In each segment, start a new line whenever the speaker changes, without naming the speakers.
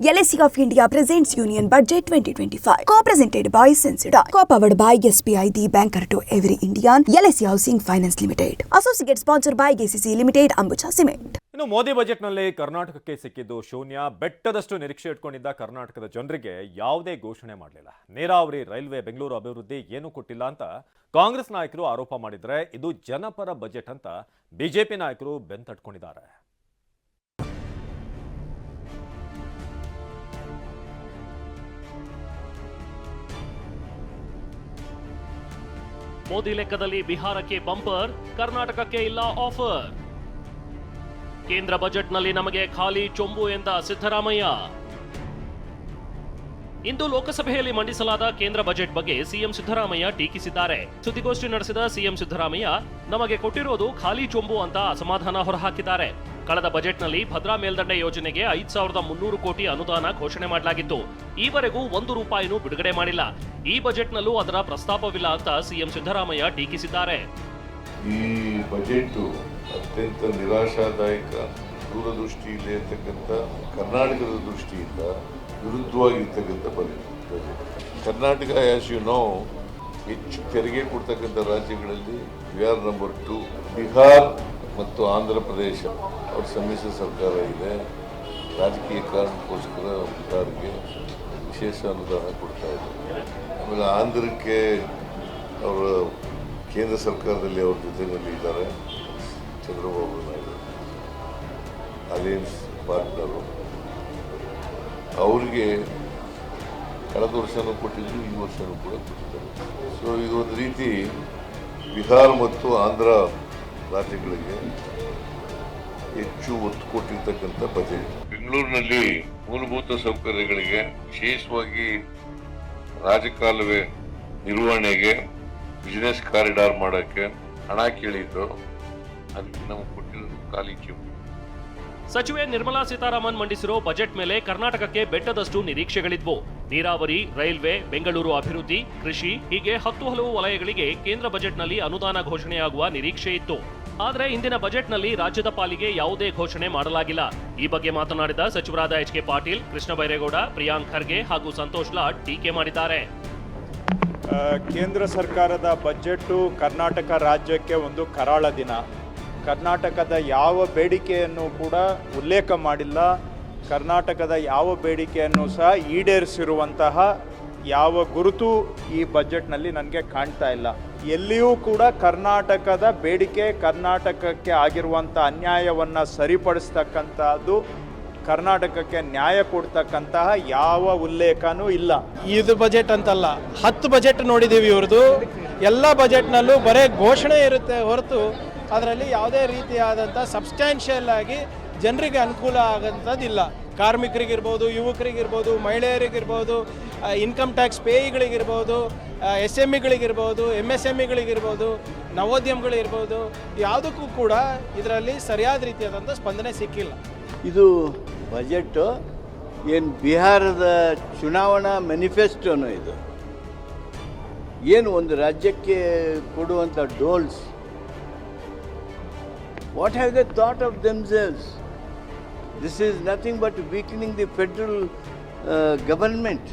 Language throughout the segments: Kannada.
LSE of India presents Union Budget 2025. Co-presented by Sensodyne. Co-powered by SBI, the banker to every Indian. LSE Housing Finance Limited. Associate sponsored by GCC Limited, Ambuja Cement.
ಇನ್ನು ಮೋದಿ ಬಜೆಟ್ನಲ್ಲಿ ಕರ್ನಾಟಕಕ್ಕೆ ಸಿಕ್ಕಿದ್ದು ಶೂನ್ಯ ಬೆಟ್ಟದಷ್ಟು ನಿರೀಕ್ಷೆ ಇಟ್ಕೊಂಡಿದ್ದ ಕರ್ನಾಟಕದ ಜನರಿಗೆ ಯಾವುದೇ ಘೋಷಣೆ ಮಾಡಲಿಲ್ಲ ನೀರಾವರಿ ರೈಲ್ವೆ ಬೆಂಗಳೂರು ಅಭಿವೃದ್ಧಿ ಏನೂ ಕೊಟ್ಟಿಲ್ಲ ಅಂತ ಕಾಂಗ್ರೆಸ್ ನಾಯಕರು ಆರೋಪ ಮಾಡಿದರೆ ಇದು ಜನಪರ ಬಜೆಟ್ ಅಂತ ಬಿಜೆಪಿ ನಾಯಕರು ಬೆಂತಟ್ಕೊಂಡಿದ್ದಾರೆ
ಮೋದಿ ಲೆಕ್ಕದಲ್ಲಿ ಬಿಹಾರಕ್ಕೆ ಬಂಪರ್, ಕರ್ನಾಟಕಕ್ಕೆ ಇಲ್ಲ ಆಫರ್. ಕೇಂದ್ರ ಬಜೆಟ್ನಲ್ಲಿ ನಮಗೆ ಖಾಲಿ ಚೊಂಬು ಎಂದ ಸಿದ್ದರಾಮಯ್ಯ. ಇಂದು ಲೋಕಸಭೆಯಲ್ಲಿ ಮಂಡಿಸಲಾದ ಕೇಂದ್ರ ಬಜೆಟ್ ಬಗ್ಗೆ ಸಿಎಂ ಸಿದ್ದರಾಮಯ್ಯ ಟೀಕಿಸಿದ್ದಾರೆ. ಸುದ್ದಿಗೋಷ್ಠಿ ನಡೆಸಿದ ಸಿಎಂ ಸಿದ್ದರಾಮಯ್ಯ, ನಮಗೆ ಕೊಟ್ಟಿರೋದು ಖಾಲಿ ಚೊಂಬು ಅಂತ ಅಸಮಾಧಾನ ಹೊರಹಾಕಿದ್ದಾರೆ. ಕಳೆದ ಬಜೆಟ್ನಲ್ಲಿ ಭದ್ರಾ ಮೇಲ್ದಂಡೆ ಯೋಜನೆಗೆ ಐದ್ ಸಾವಿರದ ಮುನ್ನೂರು ಕೋಟಿ ಅನುದಾನ ಘೋಷಣೆ ಮಾಡಲಾಗಿತ್ತು. ಈವರೆಗೂ ಒಂದು ರೂಪಾಯಿನೂ ಬಿಡುಗಡೆ ಮಾಡಿಲ್ಲ. ಈ ಬಜೆಟ್ನಲ್ಲೂ ಅದರ ಪ್ರಸ್ತಾಪವಿಲ್ಲ ಅಂತ ಸಿಎಂ ಸಿದ್ದರಾಮಯ್ಯ ಟೀಕಿಸಿದ್ದಾರೆ.
ಈ ಬಜೆಟ್ ಅತ್ಯಂತ ನಿರಾಶಾದಾಯಕ ದೂರದೃಷ್ಟಿ ಇದೆ ಕರ್ನಾಟಕದ ದೃಷ್ಟಿಯಿಂದ ವಿರುದ್ಧವಾಗಿರ್ತಕ್ಕಂಥ budget. Karnataka as you know ಹೆಚ್ಚು ತೆರಿಗೆ ಕೊಡ್ತಕ್ಕಂಥ ರಾಜ್ಯಗಳಲ್ಲಿ we are number two Bihar ಮತ್ತು ಆಂಧ್ರ ಪ್ರದೇಶ. ಅವ್ರ ಸಮ್ಮಿಶ್ರ ಸರ್ಕಾರ ಇದೆ. ರಾಜಕೀಯ ಕಾರಣಕ್ಕೋಸ್ಕರ ಬಿಹಾರ್ಗೆ ವಿಶೇಷ ಅನುದಾನ ಕೊಡ್ತಾ ಇದ್ದಾರೆ ಆಮೇಲೆ ಆಂಧ್ರಕ್ಕೆ ಅವರ ಕೇಂದ್ರ ಸರ್ಕಾರದಲ್ಲಿ ಅವ್ರ ಜೊತೆಯಲ್ಲಿ ಇದ್ದಾರೆ. ಚಂದ್ರಬಾಬು ನಾಯ್ಡು. ಅಲಯನ್ಸ್ ಪಾರ್ಟ್ನರು ಅವ್ರಿಗೆ ಕಳೆದ ವರ್ಷನೂ ಕೊಟ್ಟಿದ್ದು ಈ ವರ್ಷನೂ ಕೂಡ ಕೊಟ್ಟಿದ್ದಾರೆ. ಸೊ ಇದೊಂದು ರೀತಿ ಬಿಹಾರ್ ಮತ್ತು ಆಂಧ್ರ ರಾಜ್ಯಗಳಿಗೆ ಹೆಚ್ಚು ಒತ್ತು ಕೊಟ್ಟಿರ್ತಕ್ಕಂಥ ಬಜೆಟ್. ಬೆಂಗಳೂರಿನಲ್ಲಿ ಮೂಲಭೂತ ಸೌಕರ್ಯಗಳಿಗೆ ವಿಶೇಷವಾಗಿ ರಾಜಕಾಲುವೆ ನಿರ್ವಹಣೆಗೆ ಬಿಸಿನೆಸ್ ಕಾರಿಡಾರ್ ಮಾಡೋಕ್ಕೆ ಹಣ ಕೇಳಿದ್ದು ಅದಕ್ಕೆ ನಾವು ಕೊಟ್ಟಿರೋದು ಖಾಲಿ ಕ್ಯೂ
ಸಚಿವೆ ನಿರ್ಮಲಾ ಸೀತಾರಾಮನ್ ಮಂಡಿಸಿರೋ ಬಜೆಟ್ ಮೇಲೆ ಕರ್ನಾಟಕಕ್ಕೆ ಬೆಟ್ಟದಷ್ಟು ನಿರೀಕ್ಷೆಗಳಿದ್ವು. ನೀರಾವರಿ ರೈಲ್ವೆ ಬೆಂಗಳೂರು ಅಭಿವೃದ್ಧಿ ಕೃಷಿ ಹೀಗೆ ಹತ್ತು ಹಲವು ವಲಯಗಳಿಗೆ ಕೇಂದ್ರ ಬಜೆಟ್ನಲ್ಲಿ ಅನುದಾನ ಘೋಷಣೆಯಾಗುವ ನಿರೀಕ್ಷೆ ಇತ್ತು ಆದರೆ ಇಂದಿನ ಬಜೆಟ್ನಲ್ಲಿ ರಾಜ್ಯದ ಪಾಲಿಗೆ ಯಾವುದೇ ಘೋಷಣೆ ಮಾಡಲಾಗಿಲ್ಲ. ಈ ಬಗ್ಗೆ ಮಾತನಾಡಿದ ಸಚಿವರಾದ ಎಚ್ ಕೆ ಪಾಟೀಲ್, ಕೃಷ್ಣ ಬೈರೇಗೌಡ, ಪ್ರಿಯಾಂಕ್ ಖರ್ಗೆ ಹಾಗೂ ಸಂತೋಷ್ ಲಾಡ್ ಟೀಕೆ ಮಾಡಿದ್ದಾರೆ.
ಕೇಂದ್ರ ಸರ್ಕಾರದ ಬಜೆಟ್ಟು ಕರ್ನಾಟಕ ರಾಜ್ಯಕ್ಕೆ ಒಂದು ಕರಾಳ ದಿನ. ಕರ್ನಾಟಕದ ಯಾವ ಬೇಡಿಕೆಯನ್ನು ಕೂಡ ಉಲ್ಲೇಖ ಮಾಡಿಲ್ಲ. ಕರ್ನಾಟಕದ ಯಾವ ಬೇಡಿಕೆಯನ್ನು ಸಹ ಈಡೇರಿಸಿರುವಂತಹ ಯಾವ ಗುರುತು ಈ ಬಜೆಟ್ನಲ್ಲಿ ನನಗೆ ಕಾಣ್ತಾ ಇಲ್ಲ. ಎಲ್ಲಿಯೂ ಕೂಡ ಕರ್ನಾಟಕದ ಬೇಡಿಕೆ, ಕರ್ನಾಟಕಕ್ಕೆ ಆಗಿರುವಂಥ ಅನ್ಯಾಯವನ್ನು ಸರಿಪಡಿಸ್ತಕ್ಕಂಥದ್ದು, ಕರ್ನಾಟಕಕ್ಕೆ ನ್ಯಾಯ ಕೊಡ್ತಕ್ಕಂತಹ ಯಾವ ಉಲ್ಲೇಖನೂ ಇಲ್ಲ.
ಇದು ಬಜೆಟ್ ಅಂತಲ್ಲ, ಹತ್ತು ಬಜೆಟ್ ನೋಡಿದ್ದೀವಿ ಇವ್ರದ್ದು. ಎಲ್ಲ ಬಜೆಟ್ನಲ್ಲೂ ಬರೇ ಘೋಷಣೆ ಇರುತ್ತೆ ಹೊರತು ಅದರಲ್ಲಿ ಯಾವುದೇ ರೀತಿಯಾದಂಥ ಸಬ್ಸ್ಟ್ಯಾನ್ಷಿಯಲ್ ಆಗಿ ಜನರಿಗೆ ಅನುಕೂಲ ಆಗೋಂಥದ್ದಿಲ್ಲ. ಕಾರ್ಮಿಕರಿಗಿರ್ಬೋದು, ಯುವಕರಿಗಿರ್ಬೋದು, ಮಹಿಳೆಯರಿಗಿರ್ಬೋದು ಇನ್ಕಮ್ ಟ್ಯಾಕ್ಸ್ ಪೇಯಿಗಳಿಗಿರ್ಬೋದು ಎಸ್ ಎಂ ಇಗಳಿಗಿರ್ಬೋದು ಎಂ ಎಸ್ ಎಂ ಇಗಳಿಗಿರ್ಬೋದು ನವೋದ್ಯಮಗಳಿರ್ಬೋದು, ಯಾವುದಕ್ಕೂ ಕೂಡ ಇದರಲ್ಲಿ ಸರಿಯಾದ ರೀತಿಯಾದಂಥ ಸ್ಪಂದನೆ ಸಿಕ್ಕಿಲ್ಲ.
ಇದು ಬಜೆಟ್ಟು ಏನು ಬಿಹಾರದ ಚುನಾವಣಾ ಮ್ಯಾನಿಫೆಸ್ಟೋನು ಇದು. ಏನು ಒಂದು ರಾಜ್ಯಕ್ಕೆ ಕೊಡುವಂಥ doles what have the thought of themselves this is nothing but the the federal government.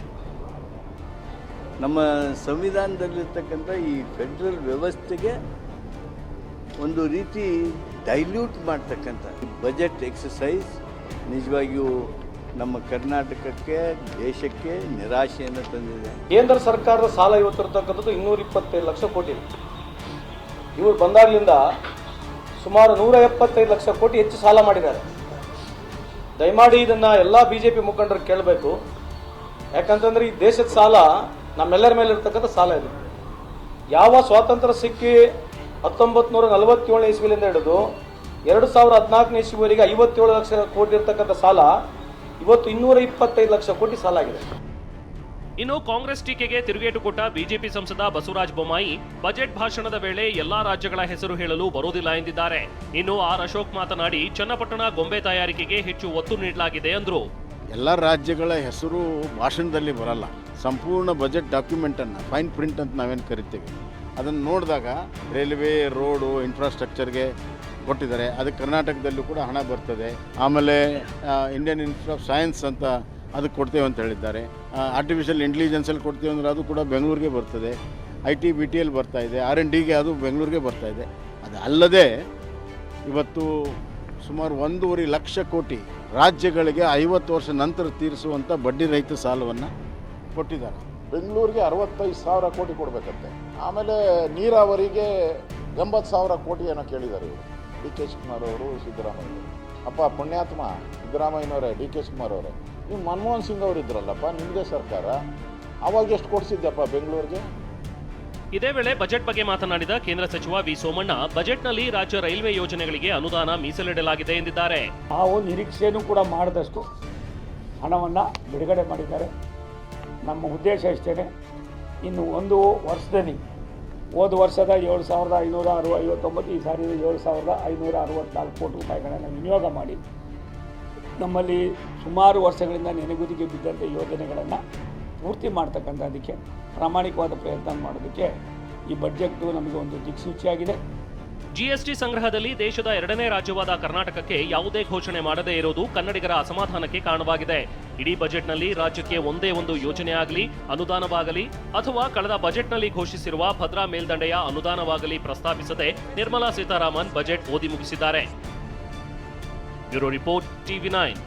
ನಮ್ಮ ಸಂವಿಧಾನದಲ್ಲಿರ್ತಕ್ಕಂಥ ಈ ಫೆಡ್ರಲ್ ವ್ಯವಸ್ಥೆಗೆ ಒಂದು ರೀತಿ ಡೈಲ್ಯೂಟ್ ಮಾಡ್ತಕ್ಕಂಥ ಬಜೆಟ್ ಎಕ್ಸಸೈಸ್ ನಿಜವಾಗಿಯೂ ನಮ್ಮ ಕರ್ನಾಟಕಕ್ಕೆ, ದೇಶಕ್ಕೆ ನಿರಾಶೆಯನ್ನು ತಂದಿದೆ.
ಕೇಂದ್ರ ಸರ್ಕಾರದ ಸಾಲ ಇವತ್ತಿರತಕ್ಕಂಥದ್ದು ಇನ್ನೂರ ಇಪ್ಪತ್ತೈದು ಲಕ್ಷ ಕೋಟಿ. ಇವರು ಬಂದಾಗಲಿಂದ ಸುಮಾರು ನೂರ ಎಪ್ಪತ್ತೈದು ಲಕ್ಷ ಕೋಟಿ ಹೆಚ್ಚು ಸಾಲ ಮಾಡಿದ್ದಾರೆ. ದಯಮಾಡಿ ಇದನ್ನು ಎಲ್ಲ ಬಿ ಜೆ ಪಿ ಮುಖಂಡರು ಕೇಳಬೇಕು. ಯಾಕಂತಂದ್ರೆ ಈ ದೇಶದ ಸಾಲ ನಮ್ಮೆಲ್ಲರ ಮೇಲೆ ಇರ್ತಕ್ಕಂಥ ಸಾಲ ಇದು. ಯಾವ ಸ್ವಾತಂತ್ರ್ಯ ಸಿಕ್ಕಿ ಹತ್ತೊಂಬತ್ತು ನೂರ ನಲವತ್ತೇಳನೇ ಇಸ್ವಿಲಿಂದ ಹಿಡಿದು ಎರಡು ಸಾವಿರ ಹದಿನಾಲ್ಕನೇ ಇಸ್ವಿವರೆಗೆ ಐವತ್ತೇಳು ಲಕ್ಷ ಕೋಟಿ ಇರ್ತಕ್ಕಂಥ ಸಾಲ, ಇವತ್ತು ಇನ್ನೂರ ಇಪ್ಪತ್ತೈದು ಲಕ್ಷ ಕೋಟಿ ಸಾಲ ಆಗಿದೆ.
ಇನ್ನು ಕಾಂಗ್ರೆಸ್ ಟೀಕೆಗೆ ತಿರುಗೇಟು ಕೊಟ್ಟ ಬಿಜೆಪಿ ಸಂಸದ ಬಸವರಾಜ ಬೊಮ್ಮಾಯಿ, ಬಜೆಟ್ ಭಾಷಣದ ವೇಳೆ ಎಲ್ಲಾ ರಾಜ್ಯಗಳ ಹೆಸರು ಹೇಳಲು ಬರೋದಿಲ್ಲ ಎಂದಿದ್ದಾರೆ. ಇನ್ನು ಆರ್ ಅಶೋಕ್ ಮಾತನಾಡಿ, ಚನ್ನಪಟ್ಟಣ ಗೊಂಬೆ ತಯಾರಿಕೆಗೆ ಹೆಚ್ಚು ಒತ್ತು ನೀಡಲಾಗಿದೆ ಅಂದ್ರು.
ಎಲ್ಲ ರಾಜ್ಯಗಳ ಹೆಸರು ಭಾಷಣದಲ್ಲಿ ಬರಲ್ಲ. ಸಂಪೂರ್ಣ ಬಜೆಟ್ ಡಾಕ್ಯುಮೆಂಟನ್ನು ಫೈನ್ ಪ್ರಿಂಟ್ ಅಂತ ನಾವೇನು ಕರಿತೀವಿ. ಅದನ್ನು ನೋಡಿದಾಗ ರೈಲ್ವೆ, ರೋಡು ಇನ್ಫ್ರಾಸ್ಟ್ರಕ್ಚರ್ಗೆ ಕೊಟ್ಟಿದ್ದಾರೆ. ಅದಕ್ಕೆ ಕರ್ನಾಟಕದಲ್ಲೂ ಕೂಡ ಹಣ ಬರ್ತದೆ. ಆಮೇಲೆ ಇಂಡಿಯನ್ ಇನ್ಸ್ಟಿಟ್ಯೂಟ್ ಆಫ್ ಸೈನ್ಸ್ ಅಂತ ಅದಕ್ಕೆ ಕೊಡ್ತೇವೆ ಅಂತ ಹೇಳಿದ್ದಾರೆ. ಆರ್ಟಿಫಿಷಿಯಲ್ ಇಂಟೆಲಿಜೆನ್ಸಲ್ಲಿ ಕೊಡ್ತೇವೆ ಅಂದರೆ ಅದು ಕೂಡ ಬೆಂಗಳೂರಿಗೆ ಬರ್ತದೆ. I T B T L ಬರ್ತಾ ಇದೆ. ಆರ್ ಎನ್ ಡಿಗೆ ಅದು ಬೆಂಗಳೂರಿಗೆ ಬರ್ತಾ ಇದೆ. ಅದು ಇವತ್ತು ಸುಮಾರು ಒಂದೂವರೆ ಲಕ್ಷ ಕೋಟಿ ರಾಜ್ಯಗಳಿಗೆ ಐವತ್ತು ವರ್ಷ ನಂತರ ತೀರಿಸುವಂಥ ಬಡ್ಡಿ ರಹಿತ ಸಾಲವನ್ನು ಕೊಟ್ಟಿದ್ದಾರೆ.
ಬೆಂಗಳೂರಿಗೆ ಅರವತ್ತೈದು ಸಾವಿರ ಕೋಟಿ ಕೊಡಬೇಕಂತೆ. ಆಮೇಲೆ ನೀರಾವರಿಗೆ ಎಂಬತ್ತು ಸಾವಿರ ಕೋಟಿ ಏನೋ ಕೇಳಿದ್ದಾರೆ ಇವರು. ಡಿ ಕೆ ಶಿವಕುಮಾರ್ ಅವರು, ಸಿದ್ದರಾಮಯ್ಯ. ಅಪ್ಪ ಪುಣ್ಯಾತ್ಮ ಸಿದ್ದರಾಮಯ್ಯನವರೇ ಡಿ ಕೆ ಶಿವಕುಮಾರ್ ಅವರೇ ನೀವು ಮನಮೋಹನ್ ಸಿಂಗ್ ಅವರು ಇದ್ರಲ್ಲಪ್ಪ ನಿಮ್ಮದೇ ಸರ್ಕಾರ. ಅವಾಗ ಎಷ್ಟು ಕೊಡಿಸಿದ್ದೆಪ್ಪ ಬೆಂಗಳೂರಿಗೆ?
ಇದೇ ವೇಳೆ ಬಜೆಟ್ ಬಗ್ಗೆ ಮಾತನಾಡಿದ ಕೇಂದ್ರ ಸಚಿವ ವಿ ಸೋಮಣ್ಣ ಬಜೆಟ್ನಲ್ಲಿ ರಾಜ್ಯ ರೈಲ್ವೆ ಯೋಜನೆಗಳಿಗೆ ಅನುದಾನ ಮೀಸಲಿಡಲಾಗಿದೆ ಎಂದಿದ್ದಾರೆ.
ನಾವು ನಿರೀಕ್ಷೆಯನ್ನು ಕೂಡ ಮಾಡಿದಷ್ಟು ಹಣವನ್ನು ಬಿಡುಗಡೆ ಮಾಡಿದ್ದಾರೆ. ನಮ್ಮ ಉದ್ದೇಶ ಇಷ್ಟೇ ಇನ್ನು ಒಂದು ವರ್ಷದಲ್ಲಿ ಹೋದ ವರ್ಷದ ಏಳು ಸಾವಿರದ ಐನೂರ ಅರವ ಐವತ್ತೊಂಬತ್ತು ಈ ಸಾರಿ ಏಳು ಸಾವಿರದ ಐನೂರ ಅರವತ್ನಾಲ್ಕು ಕೋಟಿ ರೂಪಾಯಿಗಳನ್ನು ವಿನಿಯೋಗ ಮಾಡಿ. ನಮ್ಮಲ್ಲಿ ಸುಮಾರು ವರ್ಷಗಳಿಂದ ನೆನೆಗುದಿಗೆ ಬಿದ್ದಂಥ ಯೋಜನೆಗಳನ್ನು ಪೂರ್ತಿ ಮಾಡ್ತಕ್ಕಂಥದಕ್ಕೆ ಪ್ರಾಮಾಣಿಕವಾದ ಪ್ರಯತ್ನ ಮಾಡೋದಕ್ಕೆ ಈ ಬಡ್ಜೆಟ್ಟು ನಮಗೆ ಒಂದು ದಿಕ್ಸೂಚಿಯಾಗಿದೆ.
ಜಿಎಸ್ಟಿ ಸಂಗ್ರಹದಲ್ಲಿ ದೇಶದ ಎರಡನೇ ರಾಜ್ಯವಾದ ಕರ್ನಾಟಕಕ್ಕೆ ಯಾವುದೇ ಘೋಷಣೆ ಮಾಡದೇ ಇರೋದು ಕನ್ನಡಿಗರ ಅಸಮಾಧಾನಕ್ಕೆ ಕಾರಣವಾಗಿದೆ. ಇಡೀ ಬಜೆಟ್ನಲ್ಲಿ ರಾಜ್ಯಕ್ಕೆ ಒಂದೇ ಒಂದು ಯೋಜನೆ ಆಗಲಿ, ಅನುದಾನವಾಗಲಿ ಅಥವಾ ಕಳೆದ ಬಜೆಟ್ನಲ್ಲಿ ಘೋಷಿಸಿರುವ ಭದ್ರಾ ಮೇಲ್ದಂಡೆಯ ಅನುದಾನವಾಗಲಿ ಪ್ರಸ್ತಾಪಿಸದೆ ನಿರ್ಮಲಾ ಸೀತಾರಾಮನ್ ಬಜೆಟ್ ಓದಿ ಮುಗಿಸಿದ್ದಾರೆ. Bureau report, TV nine.